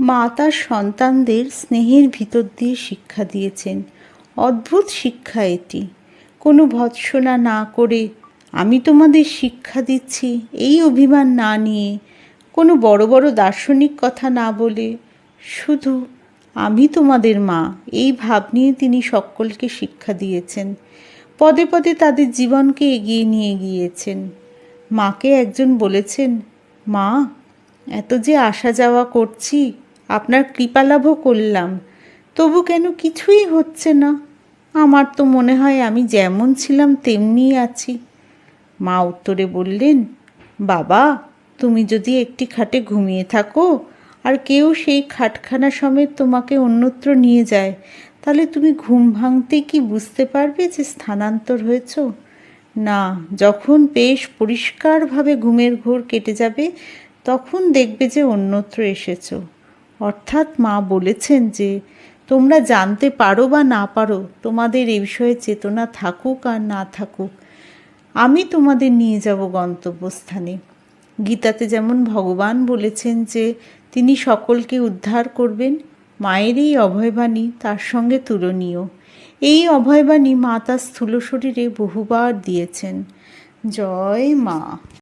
মা তার সন্তানদের স্নেহের ভিতর দিয়ে শিক্ষা দিয়েছেন। অদ্ভুত শিক্ষা এটি। কোনো ভৎসনা না করে, আমি তোমাদের শিক্ষা দিচ্ছি, এই অভিমান না নিয়ে, কোনো বড় বড় দার্শনিক কথা না বলে। শুধু, আমি তোমাদের মা। এই ভাব নিয়ে তিনি সকলকে শিক্ষা দিয়েছেন। পদে পদে তাদের জীবনকে এগিয়ে নিয়ে গিয়েছেন। মাকে একজন বলেছেন, মা, এত যে আসা যাওয়া করছি আপনার কৃপালাভও করলাম। তবু কেন কিছুই হচ্ছে না? আমার তো মনে হয় আমি যেমন ছিলাম তেমনিই আছি। মা উত্তরে বললেন, বাবা, তুমি যদি একটি খাটে ঘুমিয়ে থাকো, আর কেউ সেই খাটখানা সমেত তোমাকে অন্যত্র নিয়ে যায়, তাহলে তুমি ঘুম ভাঙতে কি বুঝতে পারবে যে স্থানান্তর হয়েছ? না, যখন বেশ পরিষ্কারভাবে ঘুমের ঘোর কেটে যাবে, তখন দেখবে যে অন্যত্র এসেছ। অর্থাৎ মা বলেছেন যে, তোমরা জানতে পারো বা না পারো, তোমাদের এই বিষয়ে চেতনা থাকুক আর না থাকুক, আমি তোমাদের নিয়ে যাব গন্তব্যস্থানে। গীতাতে যেমন ভগবান বলেছেন যে, তিনি সকলকে উদ্ধার করবেন, মায়ের এই অভয়বাণী তার সঙ্গে তুলনীয়। এই অভয়বাণী মা তার স্থূল শরীরে বহুবার দিয়েছেন। জয় মা।